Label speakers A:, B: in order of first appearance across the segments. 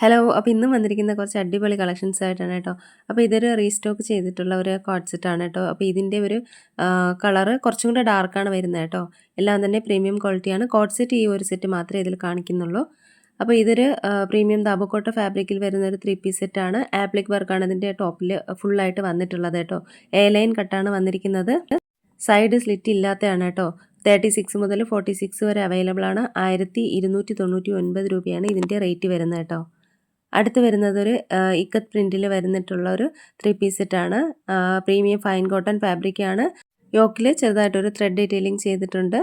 A: Hello അപ്പോൾ ഇന്നും വന്നിരിക്കുന്ന കുറച്ച് അടിപൊളി കളക്ഷൻസ് ആയിട്ടാണ് കേട്ടോ. അപ്പോൾ ഇതൊരു റീസ്റ്റോക്ക് ചെയ്തിട്ടുള്ള ഒരു കോഡ്സെറ്റാണ് കേട്ടോ. അപ്പോൾ ഇതിന്റെ ഒരു കളറ് കുറച്ചും കൂടെ ഡാർക്കാണ് വരുന്നത് കേട്ടോ. എല്ലാം തന്നെ പ്രീമിയം ക്വാളിറ്റിയാണ് കോഡ്സെറ്റ് ഈ ഒരു സെറ്റ് മാത്രമേ ഇതിൽ കാണിക്കുന്നുള്ളൂ. അപ്പോൾ ഇതൊരു പ്രീമിയം ദാബക്കോട്ട ഫാബ്രിക്കിൽ വരുന്ന ഒരു ത്രീ പീസ് സെറ്റാണ് ആപ്ലിക് വർക്കാണ് ഇതിന്റെ ടോപ്പിൽ ഫുള്ളായിട്ട് വന്നിട്ടുള്ളത് കേട്ടോ. എ ലൈൻ കട്ടാണ് വന്നിരിക്കുന്നത്. സൈഡ് സ്ലിറ്റ് ഇല്ലാത്തതാണ് കേട്ടോ. തേർട്ടി സിക്സ് മുതൽ ഫോർട്ടി സിക്സ് വരെ അവൈലബിൾ ആണ്. ആയിരത്തി ഇരുന്നൂറ്റി തൊണ്ണൂറ്റി ഒൻപത് രൂപയാണ് ഇതിന്റെ റേറ്റ് വരുന്നത് കേട്ടോ. അടുത്ത് വരുന്നത് ഒരു ഇക്കത്ത് പ്രിന്റിൽ വരുന്നിട്ടുള്ള ഒരു ത്രീ പീസ് സെറ്റാണ് പ്രീമിയം ഫൈൻ കോട്ടൺ ഫാബ്രിക് ആണ്. യോക്കിൽ ചെറുതായിട്ടൊരു ത്രെഡ് ഡീറ്റെയിലിംഗ് ചെയ്തിട്ടുണ്ട്.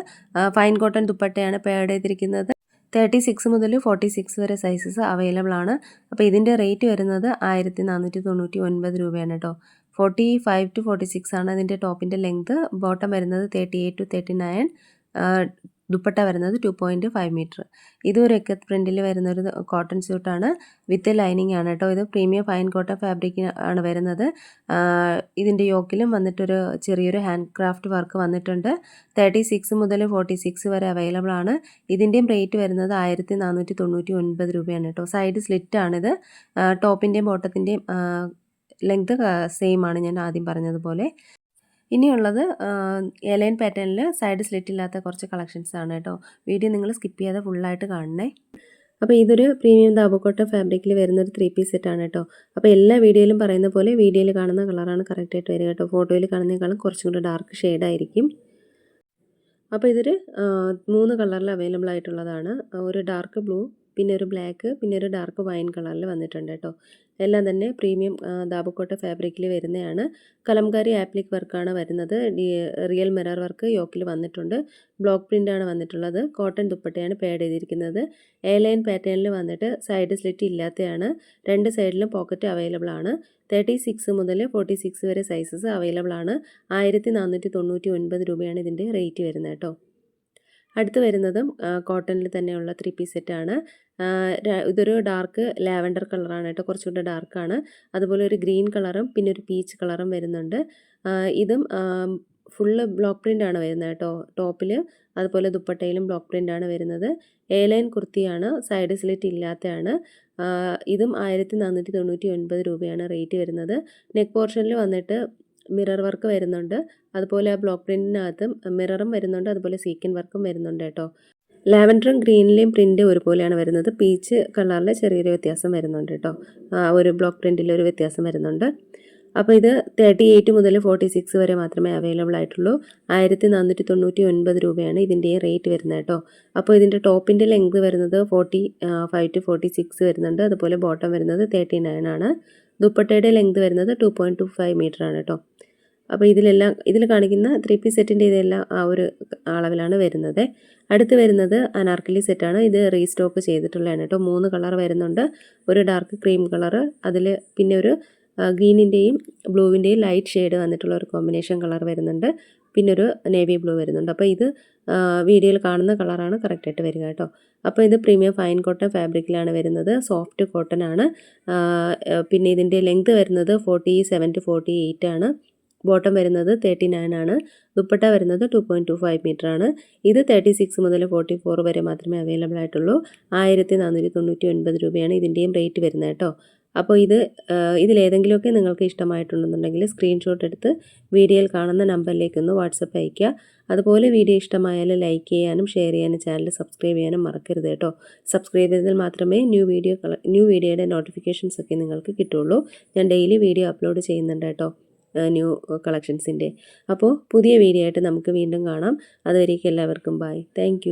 A: ഫൈൻ കോട്ടൺ ദുപ്പട്ടയാണ് പേഡ് ചെയ്തിരിക്കുന്നത്. തേർട്ടി സിക്സ് മുതൽ ഫോർട്ടി സിക്സ് വരെ സൈസസ് അവൈലബിൾ ആണ്. അപ്പോൾ ഇതിന്റെ റേറ്റ് വരുന്നത് ആയിരത്തി നാനൂറ്റി തൊണ്ണൂറ്റി ഒൻപത് രൂപയാണ് കേട്ടോ forty five to forty six ആണ് അതിന്റെ ടോപ്പിന്റെ ലെങ്ത് ബോട്ടം വരുന്നത് thirty eight to thirty nine dupatta വരുന്നത് ടു പോയിന്റ് ഫൈവ് മീറ്റർ ഇത് ഒരു എക്കത്ത് പ്രിന്റിൽ വരുന്ന ഒരു കോട്ടൺ സ്യൂട്ടാണ് വിത്ത് ലൈനിങ് ആണ് കേട്ടോ. ഇത് പ്രീമിയം ഫൈൻ കോട്ടൺ ഫാബ്രിക് ആണ് വരുന്നത്. ഇതിന്റെ യോക്കിലും വന്നിട്ടൊരു ചെറിയൊരു ഹാൻഡ് ക്രാഫ്റ്റ് വർക്ക് വന്നിട്ടുണ്ട്. തേർട്ടി സിക്സ് മുതൽ ഫോർട്ടി സിക്സ് വരെ അവൈലബിൾ ആണ്. ഇതിന്റെയും റേറ്റ് വരുന്നത് ആയിരത്തി നാനൂറ്റി തൊണ്ണൂറ്റി ഒൻപത് രൂപയാണ് കേട്ടോ സൈഡ് സ്ലിറ്റ് ആണിത് ടോപ്പിന്റെയും ബോട്ടത്തിന്റെയും ലെങ്ത് സെയിം ആണ് ഞാൻ ആദ്യം പറഞ്ഞതുപോലെ. ഇനിയുള്ളത് എലൈൻ പാറ്റേണിൽ സൈഡ് സ്ലിറ്റ് ഇല്ലാത്ത കുറച്ച് കളക്ഷൻസ് ആണ് കേട്ടോ. വീഡിയോ നിങ്ങൾ സ്കിപ്പ് ചെയ്യാതെ ഫുള്ളായിട്ട് കാണണേ. അപ്പോൾ ഇതൊരു പ്രീമിയം ദാബക്കോട്ട ഫാബ്രിക്കിൽ വരുന്ന ഒരു ത്രീ പീസ് സെറ്റാണ് കേട്ടോ. അപ്പോൾ എല്ലാ വീഡിയോയിലും പറയുന്ന പോലെ വീഡിയോയിൽ കാണുന്ന കളറാണ് കറക്റ്റായിട്ട് വരിക കേട്ടോ. ഫോട്ടോയിൽ കാണുന്നതിനേക്കാളും കുറച്ചും കൂടി ഡാർക്ക് ഷെയ്ഡായിരിക്കും അപ്പോൾ ഇതൊരു മൂന്ന് കളറിൽ അവൈലബിൾ ആയിട്ടുള്ളതാണ്. ഒരു ഡാർക്ക് ബ്ലൂ പിന്നെ ഒരു ബ്ലാക്ക് പിന്നെ ഒരു ഡാർക്ക് വൈൻ കളറിൽ വന്നിട്ടുണ്ട് കേട്ടോ എല്ലാം തന്നെ പ്രീമിയം ദാബക്കോട്ട ഫാബ്രിക്കിൽ വരുന്നതാണ് കലംകാരി ആപ്ലിക് വർക്കാണ് വരുന്നത്. റിയൽ മിറർ വർക്ക് യോക്കിൽ വന്നിട്ടുണ്ട്. ബ്ലോക്ക് പ്രിന്റാണ് വന്നിട്ടുള്ളത്. കോട്ടൺ ദുപ്പട്ടയാണ് പേഡ് ചെയ്തിരിക്കുന്നത്. എ ലൈൻ പാറ്റേണിൽ വന്നിട്ട് സൈഡ് സ്ലിറ്റ് ഇല്ലാത്തതാണ് രണ്ട് സൈഡിലും പോക്കറ്റ് അവൈലബിൾ ആണ്. തേർട്ടി സിക്സ് മുതൽ ഫോർട്ടി സിക്സ് വരെ സൈസസ് അവൈലബിൾ ആണ്. ആയിരത്തി നാനൂറ്റി തൊണ്ണൂറ്റി ഒൻപത് രൂപയാണ് ഇതിന്റെ റേറ്റ് വരുന്നത് കേട്ടോ അടുത്ത് വരുന്നതും കോട്ടണിൽ തന്നെയുള്ള ത്രീ പീസ് സെറ്റാണ് ഇതൊരു ഡാർക്ക് ലാവൻഡർ കളറാണ് കേട്ടോ കുറച്ചുകൂടെ ഡാർക്കാണ്. അതുപോലെ ഒരു ഗ്രീൻ കളറും പിന്നെ ഒരു പീച്ച് കളറും വരുന്നുണ്ട്. ഇതും ഫുള്ള് ബ്ലോക്ക് പ്രിന്റ് ആണ് വരുന്നത് കേട്ടോ ടോപ്പിൽ അതുപോലെ ദുപ്പട്ടയിലും ബ്ലോക്ക് പ്രിന്റ് ആണ് വരുന്നത്. എ ലൈൻ കുർത്തിയാണ് സൈഡ് സ്ലിറ്റ് ഇല്ലാത്തതാണ് ഇതും ആയിരത്തി നാനൂറ്റി തൊണ്ണൂറ്റി ഒൻപത് രൂപയാണ് റേറ്റ് വരുന്നത്. നെക്ക് പോർഷനിൽ വന്നിട്ട് മിറർ വർക്ക് വരുന്നുണ്ട്. അതുപോലെ ആ ബ്ലോക്ക് പ്രിന്റിനകത്തും മിററും വരുന്നുണ്ട്. അതുപോലെ സീക്കൻ വർക്കും വരുന്നുണ്ട് കേട്ടോ. ലാവൻഡറും ഗ്രീനിലെയും പ്രിന്റ് ഒരുപോലെയാണ് വരുന്നത്. പീച്ച് കളറിൽ ചെറിയൊരു വ്യത്യാസം വരുന്നുണ്ട് കേട്ടോ. ആ ഒരു ബ്ലോക്ക് പ്രിന്റിൽ ഒരു വ്യത്യാസം വരുന്നുണ്ട്. അപ്പോൾ ഇത് തേർട്ടി എയ്റ്റ് മുതൽ ഫോർട്ടി സിക്സ് വരെ മാത്രമേ അവൈലബിൾ ആയിട്ടുള്ളൂ. ആയിരത്തി നാനൂറ്റി തൊണ്ണൂറ്റി ഒൻപത് രൂപയാണ് ഇതിന്റെ റേറ്റ് വരുന്നത് കേട്ടോ. അപ്പോൾ ഇതിന്റെ ടോപ്പിന്റെ ലെങ്ത് വരുന്നത് forty five to forty six വരുന്നുണ്ട്. അതുപോലെ ബോട്ടം വരുന്നത് തേർട്ടി നയൻ ആണ്. ദുപ്പട്ടയുടെ ലെങ്ത് വരുന്നത് two point two five metre ആണ് കേട്ടോ. അപ്പോൾ ഇതിലെല്ലാം ഇതിൽ കാണിക്കുന്ന ത്രീ പീസ് സെറ്റിന്റെ ഇതെല്ലാം ആ ഒരു അളവിലാണ് വരുന്നത്. അടുത്ത് വരുന്നത് അനാർക്കലി സെറ്റാണ് ഇത് റീസ്റ്റോക്ക് ചെയ്തിട്ടുള്ളതാണ് കേട്ടോ. മൂന്ന് കളർ വരുന്നുണ്ട്. ഒരു ഡാർക്ക് ക്രീം കളർ അതിൽ പിന്നെ ഒരു ഗ്രീനിന്റെയും ബ്ലൂവിന്റെയും ലൈറ്റ് ഷെയ്ഡ് വന്നിട്ടുള്ള ഒരു കോമ്പിനേഷൻ കളർ വരുന്നുണ്ട്. പിന്നെ ഒരു നേവി ബ്ലൂ വരുന്നുണ്ട്. അപ്പോൾ ഇത് വീഡിയോയിൽ കാണുന്ന കളറാണ് കറക്റ്റായിട്ട് വരിക കേട്ടോ. അപ്പോൾ ഇത് പ്രീമിയം ഫൈൻ കോട്ടൺ ഫാബ്രിക്കിലാണ് വരുന്നത്. സോഫ്റ്റ് കോട്ടൺ ആണ്. പിന്നെ ഇതിന്റെ ലെങ്ത് വരുന്നത് forty seven to forty eight ആണ്. ബോട്ടം വരുന്നത് തേർട്ടി നയൻ ആണ്. ദുപ്പട്ട വരുന്നത് two point two five metre ആണ്. ഇത് തേർട്ടി സിക്സ് മുതൽ ഫോർട്ടി ഫോർ വരെ മാത്രമേ അവൈലബിൾ ആയിട്ടുള്ളൂ. ആയിരത്തി നാനൂറ്റി തൊണ്ണൂറ്റി ഒൻപത് രൂപയാണ് ഇതിന്റെയും റേറ്റ് വരുന്നത് കേട്ടോ. അപ്പോൾ ഇത് ഇതിലേതെങ്കിലുമൊക്കെ നിങ്ങൾക്ക് ഇഷ്ടമായിട്ടുണ്ടെന്നുണ്ടെങ്കിൽ സ്ക്രീൻഷോട്ട് എടുത്ത് വീഡിയോയിൽ കാണുന്ന നമ്പറിലേക്ക് ഒന്ന് വാട്സപ്പ് അയയ്ക്കുക. അതുപോലെ വീഡിയോ ഇഷ്ടമായാൽ ലൈക്ക് ചെയ്യാനും ഷെയർ ചെയ്യാനും ചാനൽ സബ്സ്ക്രൈബ് ചെയ്യാനും മറക്കരുത് കേട്ടോ. സബ്സ്ക്രൈബ് ചെയ്താൽ മാത്രമേ ന്യൂ വീഡിയോ ന്യൂ വീഡിയോയുടെ നോട്ടിഫിക്കേഷൻസ് ഒക്കെ നിങ്ങൾക്ക് കിട്ടുള്ളൂ ഞാൻ ഡെയിലി വീഡിയോ അപ്ലോഡ് ചെയ്യുന്നുണ്ട് കേട്ടോ. ന്യൂ കളക്ഷൻസിന്റെ അപ്പോൾ പുതിയ വീഡിയോ ആയിട്ട് നമുക്ക് വീണ്ടും കാണാം. അതുവരേക്കും എല്ലാവർക്കും ബൈ താങ്ക്